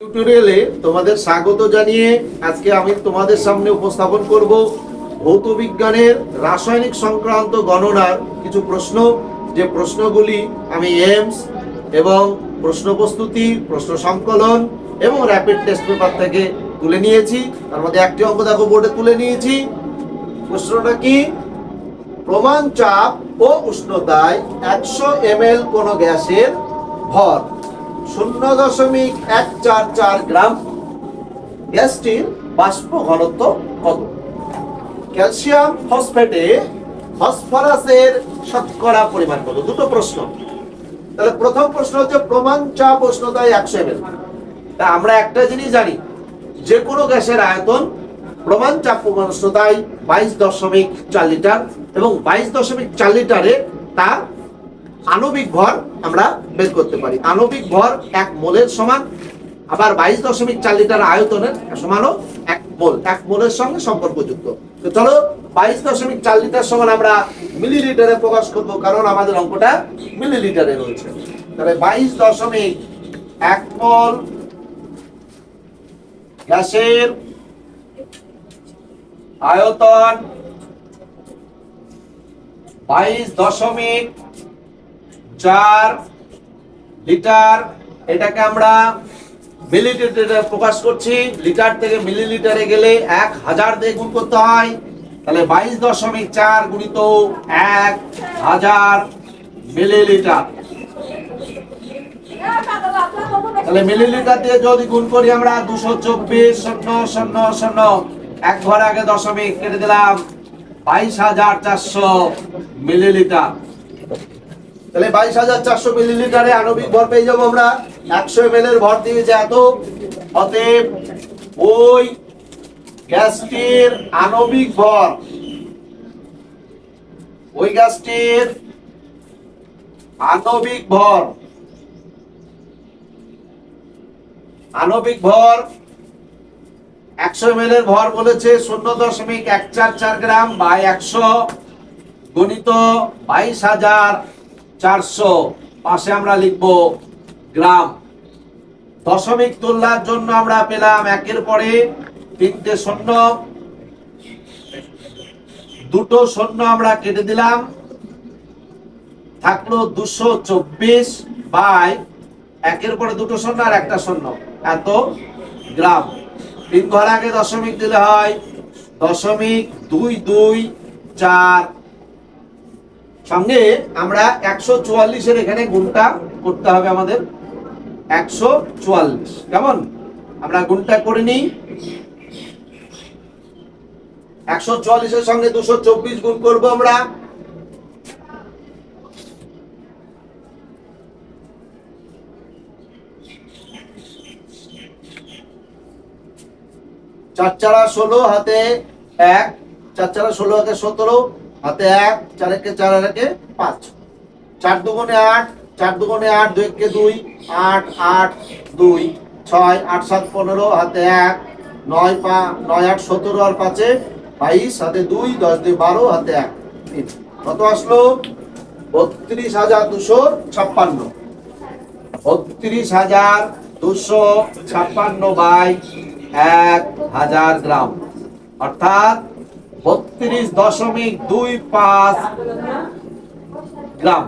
টিউটোরিয়ালে তোমাদের স্বাগত জানিয়ে আজকে আমি তোমাদের সামনে উপস্থাপন করব ভৌত বিজ্ঞানের রাসায়নিক সংক্রান্ত গণনার কিছু প্রশ্ন। যে প্রশ্নগুলি আমি এমস এবং প্রশ্ন প্রস্তুতি, প্রশ্ন সংকলন এবং র্যাপিড টেস্ট পেপার থেকে তুলে নিয়েছি। তার মধ্যে একটি অঙ্ক দেখো, বোর্ডে তুলে নিয়েছি। প্রশ্নটা কি? প্রমাণ চাপ ও উষ্ণতায় একশো এম কোনো গ্যাসের ভর। শূন্য দশমিক এক চার চার গ্রাম। গ্যাসটির বাষ্প ঘনত্ব কত? ক্যালসিয়াম ফসফেটে ফসফরাসের শতকরা পরিমাণ কত? দুটো প্রশ্ন। তাহলে প্রথম প্রশ্ন হচ্ছে প্রমাণ চাপ উষ্ণতায় একশো এম তা আমরা একটা জিনিস জানি, যে কোনো গ্যাসের আয়তন প্রমাণ চাপ উষ্ণতায় বাইশ দশমিক চার লিটার এবং বাইশ দশমিক চার লিটারে তার আণবিক ভর আমরা বের করতে পারি। আণবিক ভর এক মোলের সমান, আবার বাইশ দশমিক চার লিটার আয়তনের সমানও এক মোল। এক মোলের সঙ্গে সম্পর্কযুক্ত। তো চলো, বাইশ দশমিক চার লিটার সমান আমরা মিলিলিটারে প্রকাশ করব, কারণ আমাদের অঙ্কটা মিলিলিটারে রয়েছে। তাহলে বাইশ দশমিক এক মোল গ্যাসের আয়তন বাইশ দশমিক চার লিটার, এটাকে আমরা মিলিলিটারে প্রকাশ করছি। লিটার থেকে মিলিলিটারে গেলে এক হাজার দিয়ে গুণ করতে হয়। তাহলে বাইশ দশমিক চার গুণিত এক হাজার মিলিলিটার। তাহলে মিলিলিটার দিয়ে যদি গুণ করি আমরা দুশো চব্বিশ, শূন্য শূন্য শূন্য। এক ঘর আগে দশমিক কেটে দিলাম। বাইশ হাজার চারশো মিলিলিটার। তাহলে বাইশ হাজার চারশো মিলিলিটারে আণবিক ভর পেয়ে যাব আমরা। একশো এম এর ভর দিয়েছে এত। অতএব ওই গ্যাসটির আণবিক ভর, ওই গ্যাসটির আণবিক ভর আণবিক ভর একশো এম এর ভর বলেছে শূন্য দশমিক এক চার চার গ্রাম বাই একশো গণিত বাইশ হাজার চারশো, পাশে আমরা লিখব গ্রাম। দশমিক তুলনার জন্য আমরা পেলাম একের পরে তিনটে শূন্য। দুটো শূন্য আমরা কেটে দিলাম। থাকল দুশো চব্বিশ বাই একের পরে দুটো শূন্য আর একটা শূন্য। এত গ্রাম। তিন ঘর আগে দশমিক দিলে হয় দশমিক দুই দুই চার সঙ্গে আমরা একশো চুয়াল্লিশের এখানে গুণটা করতে হবে আমাদের। একশো চুয়াল্লিশ। কেমন? আমরা গুণটা করে নিই। একশো চুয়াল্লিশের সঙ্গে দুশো চব্বিশ গুণ করব আমরা। চার চারা ষোলো হাতে এক, চার চারা ষোলো হাতে সতেরো। হাতে এক, চার একে চার, আর একে পাঁচ। চার দুগুণে আট, চার দুগুণে আট, দুই একে দুই, আট আট, দুই, ছয়, আট, সাত, পনেরো, হাতে এক, নয়, পা, নয়, আট, সতেরো, আর পাঁচে বাইশ, হাতে দুই, দশ, দুই, বারো, হাতে এক কত আসলো? বত্রিশ হাজার দুশো ছাপ্পান্ন। বত্রিশ হাজার দুশো ছাপ্পান্ন বাই এক হাজার গ্রাম। অর্থাৎ বত্রিশ দশমিক দুই পাঁচ গ্রাম।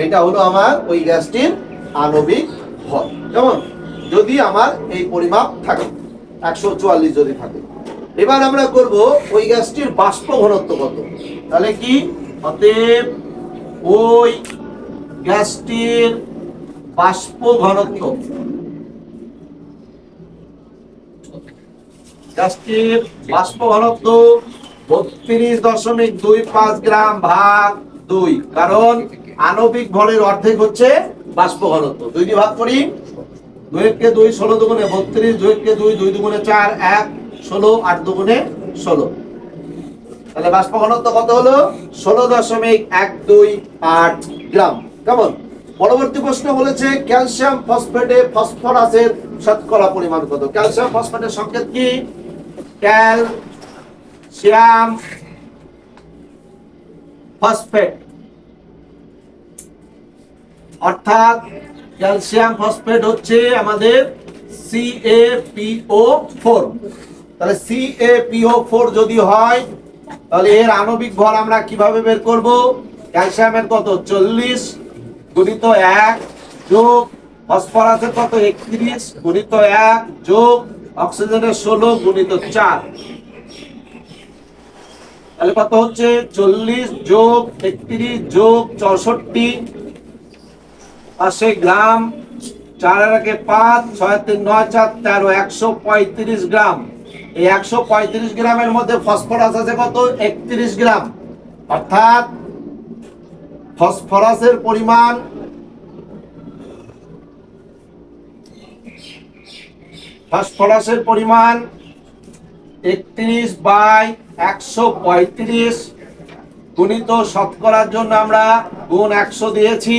এইটা হলো আমার ওই গ্যাসটির আণবিক ভর। কেমন? যদি আমার এই পরিমাপ থাকে, একশো চুয়াল্লিশ যদি থাকে। এবার আমরা করব ওই গ্যাসটির বাষ্প ঘনত্ব কত? তাহলে কি? অতএব ওই গ্যাসটির বাষ্প ঘনত্ব, গ্যাসটির বাষ্প ঘনত্ব বত্রিশ দশমিক দুই পাঁচ গ্রাম ভাগ দুই। কারণ আণবিক ভরের অর্ধেক হচ্ছে বাষ্প ঘনত্ব। দুই দিয়ে ভাগ করি, দুই কে দুই ষোলো দুগুণে বত্রিশ, দুই কে দুই দুই দুগুণে চার, এক, ষোলো, আট দুগুণে ষোলো। তাহলে বাষ্প ঘনত্ব কত হলো? ষোলো দশমিক এক দুই আট গ্রাম। কেমন? পরবর্তী প্রশ্ন বলেছে, ক্যালসিয়াম ফসফেটে ফসফরাসের শতকরা পরিমাণ কত? ক্যালসিয়াম ফসফেটের সংকেত কি? ক্যালসিয়াম ফসফেট অর্থাৎ ক্যালসিয়াম ফসফেট হচ্ছে আমাদের C A P O four তাহলে C A P O four যদি হয়, তাহলে এর আণবিক ভর আমরা কীভাবে বের করব? ক্যালসিয়ামের কত? চল্লিশ গুণিত এক যোগ ফসফরাসের কত? একত্রিশ গুণিত এক যোগ অক্সিজেনের ষোলো গুণিত চার। তাহলে কত হচ্ছে? চল্লিশ যোগ একত্রিশ যোগ চৌষট্টি। পাশে গ্রাম, চার একে পাঁচ, ছয় তিন, নয়, চার, তেরো, একশো পঁয়ত্রিশ গ্রাম। এই একশো পঁয়ত্রিশ গ্রামের মধ্যে ফসফরাস আছে কত? একত্রিশ গ্রাম। অর্থাৎ ফসফরাসের পরিমাণ ফসফরাসের পরিমাণ একত্রিশ বাই একশো পঁয়ত্রিশ। গুণিত শতকরার জন্য আমরা গুণ একশো দিয়েছি।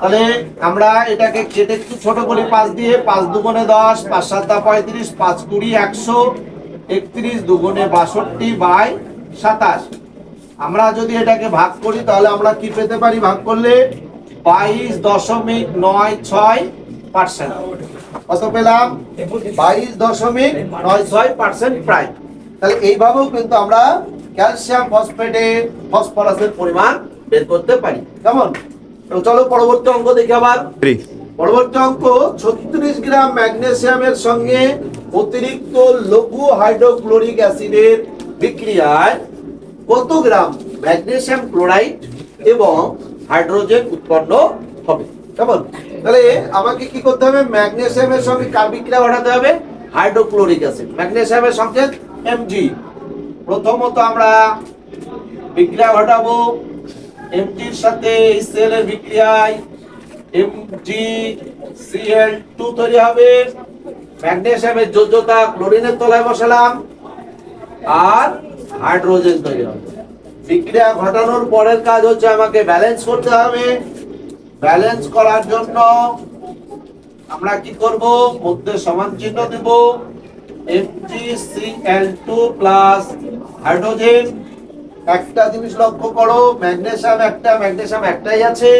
তাহলে আমরা এটাকে কেটে একটু ছোট করি পাঁচ দিয়ে পাঁচ দুগুণে দশ, পাঁচ সাতটা পঁয়ত্রিশ, পাঁচ কুড়ি একশো, একত্রিশ দুগুণে বাষট্টি বাই সাতাশ। আমরা যদি এটাকে ভাগ করি তাহলে আমরা কি পেতে পারি? ভাগ করলে বাইশ দশমিক নয় ছয় পার্সেন্ট। কত পেলাম? বাইশ দশমিক নয় ছয় পার্সেন্ট প্রায় তাহলে এইভাবেও কিন্তু আমরা ক্যালসিয়াম ফসফেটে ফসফরাসের পরিমাণ বের করতে পারি। কেমন? চলো পরবর্তী অঙ্ক দেখি আবার। পরবর্তী অঙ্ক ছত্রিশ গ্রাম ম্যাগনেসিয়ামের সঙ্গে অতিরিক্ত লঘু হাইড্রোক্লোরিক অ্যাসিডের বিক্রিয়ায় কত গ্রাম ম্যাগনেসিয়াম ক্লোরাইড এবং হাইড্রোজেন উৎপন্ন হবে? কেমন তাহলে আমাকে কি করতে হবে? ম্যাগনেসিয়ামের সঙ্গে কার বিক্রিয়া ঘটাতে হবে। Hydrochloric acid. ম্যাগনেসিয়ামের সংকেত এমজি প্রথমত আমরা বিক্রিয়া ঘটাবো এমজির সাথে সিএল এর বিক্রিয়ায়। এমজি সিএল টু তৈরি হবে। ম্যাগনেসিয়ামের যোজ্যতা ক্লোরিনের তলায় বসালাম। আর হাইড্রোজেন তৈরি হবে। বিক্রিয়া ঘটানোর পরের কাজ হচ্ছে আমাকে ব্যালেন্স করতে হবে। ব্যালেন্স করার জন্য আমরা কি করব? মধ্যে সমান চিহ্ন দেব। MgCl2 প্লাস হাইড্রোজেন একটা জিনিস লক্ষ্য করো ম্যাগনেসিয়াম একটা ম্যাগনেসিয়াম একটাই আছে।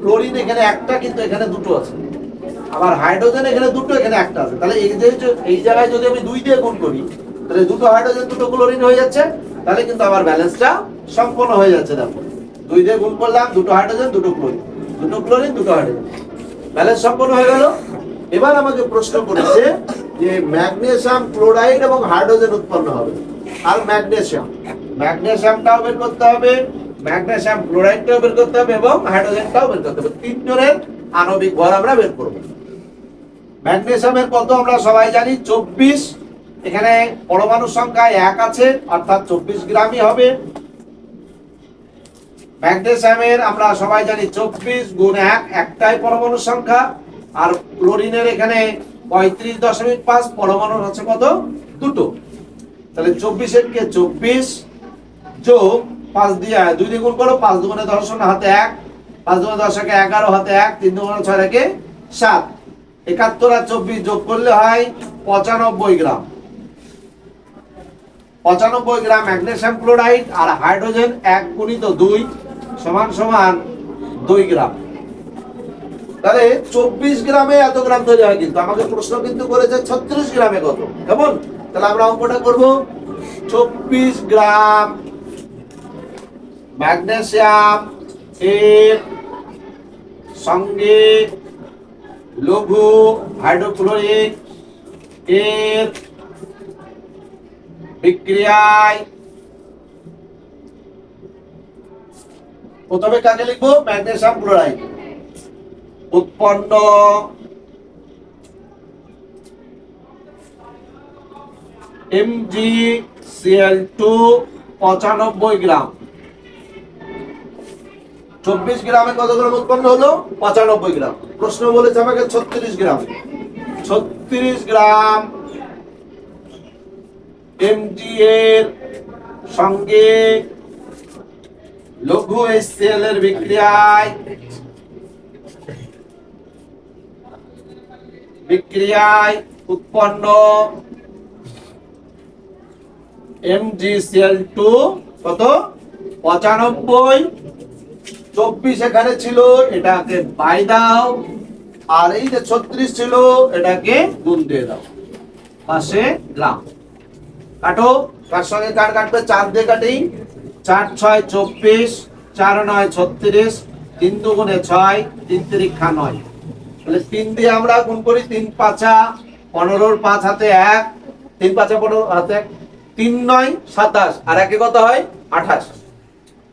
ক্লোরিন এখানে একটা, কিন্তু এখানে দুটো আছে। আবার হাইড্রোজেন এখানে দুটো, এখানে একটা আছে। তাহলে এই যে, এই জায়গায় যদি আমি দুই দিয়ে গুণ করি, তাহলে দুটো হাইড্রোজেন, দুটো ক্লোরিন হয়ে যাচ্ছে। তাহলে কিন্তু আমার ব্যালেন্সটা সম্পূর্ণ হয়ে যাচ্ছে, দেখো। দুই দিয়ে গুণ করলাম, দুটো হাইড্রোজেন, দুটো ক্লোরিন। দুটো ক্লোরিন দুটো হাইড্রোজেন ব্যালেন্স সম্পূর্ণ হয়ে গেল। এবার আমাকে প্রশ্ন করেছে যে ম্যাগনেসিয়াম ক্লোরাইড এবং হাইড্রোজেন উৎপন্ন হবে। আর ম্যাগনেসিয়াম ম্যাগনেসিয়ামটাও বের করতে হবে ম্যাগনেসিয়াম ক্লোরাইডটাও বের করতে হবে এবং হাইড্রোজেনটাও বের করতে হবে। তিনজনের আণবিক ভর আমরা বের করব। ম্যাগনেসিয়ামের কত আমরা সবাই জানি? চব্বিশ। এখানে পরমাণু সংখ্যা এক আছে, অর্থাৎ চব্বিশ গ্রামই হবে। ম্যাগনেসিয়ামের আমরা সবাই জানি, চব্বিশ গুণ এক, একটাই পরমাণু সংখ্যা। আর ক্লোরিনের এখানে পঁয়ত্রিশ দশমিক পাঁচ পরমাণু আছে কত? দুটো। তাহলে চব্বিশের কে চব্বিশ? যোগ পাঁচ দিয়ে দুই দিয়ে গুণ করো, পাঁচ দুগুণে দশ শূন্য হাতে এক, পাঁচ দুগুণে দশ একে এগারো হাতে এক, তিন দুগুণে ছয় একে সাত। একাত্তর আর চব্বিশ যোগ করলে হয় পঁচানব্বই গ্রাম। পঁচানব্বই গ্রাম ম্যাগনেসিয়াম ক্লোরাইড আর হাইড্রোজেন এক গুণিত দুই। সমান সমান দুই গ্রাম। তাহলে চব্বিশ গ্রামে এত গ্রাম তৈরি হয় কিন্তু। আমাকে প্রশ্ন কিন্তু করেছে ছত্রিশ গ্রামে কত? কেমন? তাহলে আমরা অঙ্কটা করব। চব্বিশ গ্রাম ম্যাগনেশিয়াম এর সঙ্গে লঘু হাইড্রোক্লোরিক এর বিক্রিয়ায় প্রথমে কাকে লিখব? Magnesium chloride. উৎপন্ন এমজি সিএল টু পঁচানব্বই গ্রাম। চব্বিশ গ্রামে কত গ্রাম উৎপন্ন হলো? পঁচানব্বই গ্রাম। প্রশ্ন বলেছে আমাকে ছত্রিশ গ্রাম। ছত্রিশ গ্রাম এমজি এর সঙ্গে লঘু এসিএল এর বিক্রিয়ায় বিক্রিয়ায় উৎপন্ন এমজিসিএল টু কত? পঁচানব্বই। চব্বিশ এখানে ছিল, এটাকে বাই দাও। আর এই যে ছত্রিশ ছিল, এটাকে গুণ দিয়ে দাও। পাশে গ্রাম। কাটো, কার সঙ্গে কার কাটবে? চার দিয়ে কাটি। চার ছয় চব্বিশ, চার নয় ছত্রিশ, তিন দুগুণে ছয়, তিন তিরিক্ষা নয়। তাহলে তিন দিয়ে আমরা গুণ করি তিন পাঁচা, পনেরোর পাঁচ হাতে এক, তিন পাঁচা পনেরো হাতে এক, তিন নয় সাতাশ, আর একে কত হয়? আঠাশ।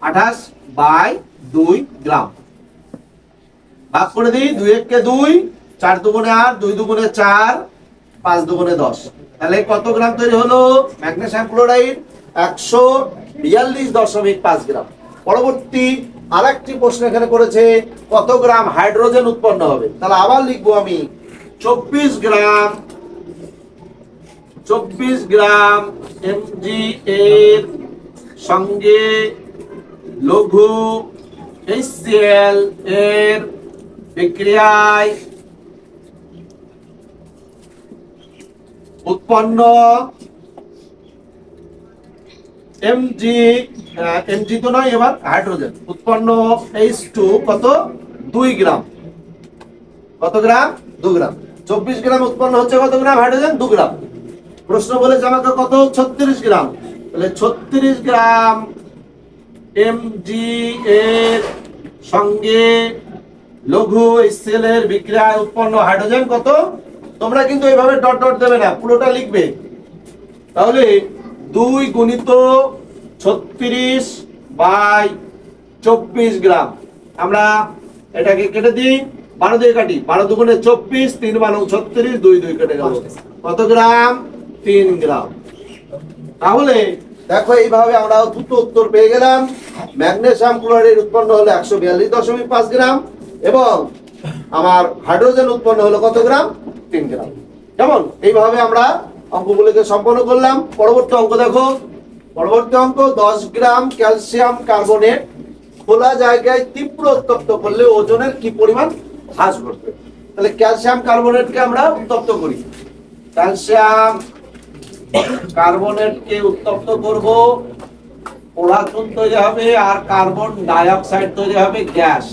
আঠাশ বাই দুই গ্রাম। ভাগ করে দিই, দুই এককে দুই, চার দুগুণে আট, দুই দুগুণে চার, পাঁচ দুগুণে দশ। তাহলে কত গ্রাম তৈরি হলো? ম্যাগনেসিয়াম ক্লোরাইড একশো বিয়াল্লিশ দশমিক পাঁচ গ্রাম। পরবর্তী আরেকটি প্রশ্ন এখানে করেছে, কত গ্রাম হাইড্রোজেন উৎপন্ন হবে? তাহলে আবার লিখব আমি, চব্বিশ গ্রাম চব্বিশ গ্রাম এমজি এর সঙ্গে লঘু HCl এর বিক্রিয়ায় উৎপন্ন এমজি এমজি তো নয় এবার হাইড্রোজেন উৎপন্ন এইচ টু কত? দুই গ্রাম। কত গ্রাম? দু গ্রাম। চব্বিশ গ্রাম উৎপন্ন হচ্ছে কত গ্রাম হাইড্রোজেন দু গ্রাম। প্রশ্ন বলেছে আমাকে কত? ছত্রিশ গ্রাম। তাহলে ছত্রিশ গ্রাম এমজি এর সঙ্গে লঘু সেলের বিক্রিয়ায় উৎপন্ন হাইড্রোজেন কত? তোমরা কিন্তু এইভাবে ডট ডট দেবে না, পুরোটা লিখবে। তাহলে দুই গুণিত ছত্রিশ বাই চব্বিশ গ্রাম। আমরা এটাকে কেটে দিই, বারো দিয়ে কাটি। বারো দুগুণে চব্বিশ, তিন বারো ছত্রিশ, দুই দুই কেটে গেল। কত গ্রাম? তিন গ্রাম। তাহলে দেখো, এইভাবে আমরা দুটো উত্তর পেয়ে গেলাম। ম্যাগনেশিয়াম ক্লোরাইড উৎপন্ন হলো একশো বিয়াল্লিশ দশমিক পাঁচ গ্রাম এবং আমার হাইড্রোজেন উৎপন্ন হলো কত গ্রাম? তিন গ্রাম। কেমন এইভাবে আমরা অঙ্কগুলিকে সম্পন্ন করলাম। পরবর্তী অঙ্ক দেখো। পরবর্তী অঙ্ক, দশ গ্রাম ক্যালসিয়াম কার্বনেট খোলা জায়গায় তীব্র উত্তপ্ত করলে ওজনের কি পরিমাণ হ্রাস ঘটবে? তাহলে ক্যালসিয়াম কার্বনেটকে আমরা উত্তপ্ত করি। ক্যালসিয়াম কার্বনেটকে উত্তপ্ত করব। পোড়াচুন তৈরি হবে আর কার্বন ডাইঅক্সাইড তৈরি হবে গ্যাস।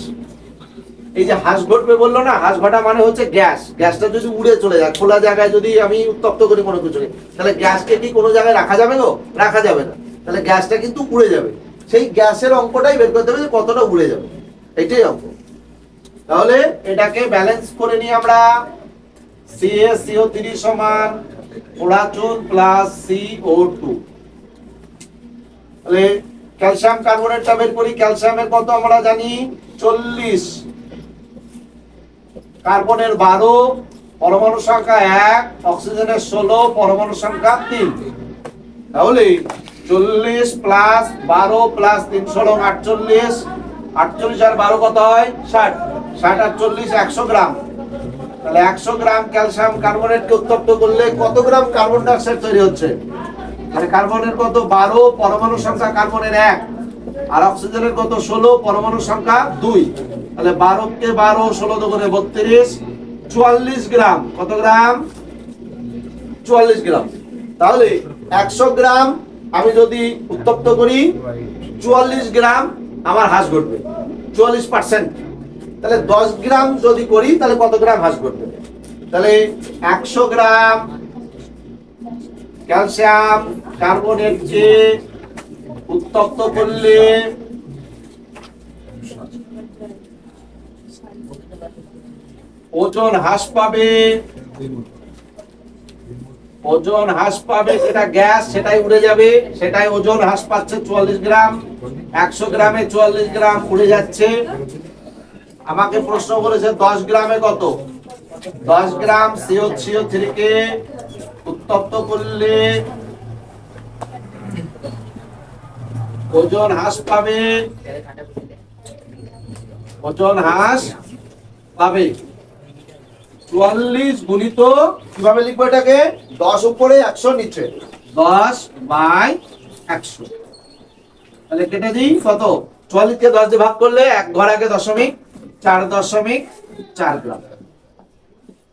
এই যে হাঁস ঘটবে বলল না, হাঁস ঘটা মানে হচ্ছে গ্যাস। গ্যাসটা যদি উড়ে চলে যায়, খোলা জায়গায় যদি আমি উত্তপ্ত করি কোনো কিছু তাহলে গ্যাসকে কি কোনো জায়গায় রাখা যাবে গো? রাখা যাবে না। তাহলে গ্যাসটা কিন্তু উড়ে যাবে। সেই গ্যাসের অঙ্কটাই বের করতে হবে যে কতটা উড়ে যাবে। এটাই অঙ্ক। তাহলে এটাকে ব্যালেন্স করে নিই আমরা সিএসিও তিরিশ সমান পোড়াচুন প্লাস সিও টু তাহলে ক্যালসিয়াম কার্বনেটটা বের করি ক্যালসিয়ামের কত আমরা জানি? চল্লিশ। কার্বনের বারো, পরমাণু সংখ্যা এক, অক্সিজেনের ষোলো, পরমাণু সংখ্যা তিন। তাহলে চল্লিশ প্লাস বারো প্লাস তিন ষোলো আটচল্লিশ আটচল্লিশ আর বারো কত হয়? ষাট। ষাট আটচল্লিশ একশো গ্রাম। তাহলে একশো গ্রাম ক্যালসিয়াম কার্বনেটকে উত্তপ্ত করলে কত গ্রাম কার্বন ডাইঅক্সাইড তৈরি হচ্ছে? তাহলে কার্বনের কত? বারো, পরমাণু সংখ্যা কার্বনের এক, আর অক্সিজেনের কত? ষোলো, পরমাণু সংখ্যা দুই। তাহলে বারো কে বারো, ষোলো দুগুণে বত্রিশ, চুয়াল্লিশ গ্রাম, কত গ্রাম? চুয়াল্লিশ গ্রাম। তাহলে একশো গ্রাম আমি যদি উত্তপ্ত করি, চুয়াল্লিশ গ্রাম আমার হাঁস ঘটবে। চুয়াল্লিশ পার্সেন্ট। তাহলে দশ গ্রাম যদি করি, তাহলে কত গ্রাম হাঁস ঘটবে? তাহলে একশো গ্রাম ক্যালসিয়াম কার্বনেটকে উত্তপ্ত করলে ওজন হ্রাস পাবে। ওজন হ্রাস পাবে, সেটা গ্যাস, সেটাই উড়ে যাবে, সেটাই ওজন হ্রাস পাচ্ছে চুয়াল্লিশ গ্রাম। একশো গ্রামে চুয়াল্লিশ গ্রাম উড়ে যাচ্ছে। আমাকে প্রশ্ন করেছে, দশ গ্রামে কত? দশ গ্রাম সিও সিও থ্রিকে উত্তপ্ত করলে ওজন হ্রাস পাবে। ওজন হ্রাস পাবে। চুয়াল্লিশ গুণিত কীভাবে লিখব এটাকে? দশ উপরে একশো, নিচে। দশ বাই একশো। তাহলে কেটে দিই, কত? চুয়াল্লিশকে দশ দিয়ে ভাগ করলে এক ঘর আগে দশমিক, চার দশমিক, চার গ্রাম।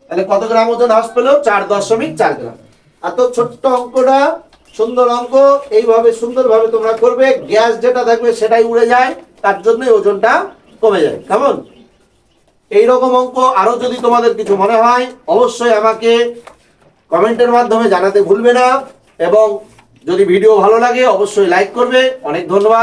তাহলে কত গ্রাম ওজন হ্রাস পেল? চার দশমিক, চার গ্রাম। এত ছোট্ট অঙ্কটা, সুন্দর অঙ্ক, এইভাবে সুন্দরভাবে তোমরা করবে। গ্যাস যেটা থাকবে সেটাই উড়ে যায়, তার জন্যই ওজনটা কমে যায়। কেমন? এই রকম অঙ্ক আরও যদি তোমাদের কিছু মনে হয়, অবশ্যই আমাকে কমেন্টের মাধ্যমে জানাতে ভুলবে না। এবং যদি ভিডিও ভালো লাগে, অবশ্যই লাইক করবে। অনেক ধন্যবাদ।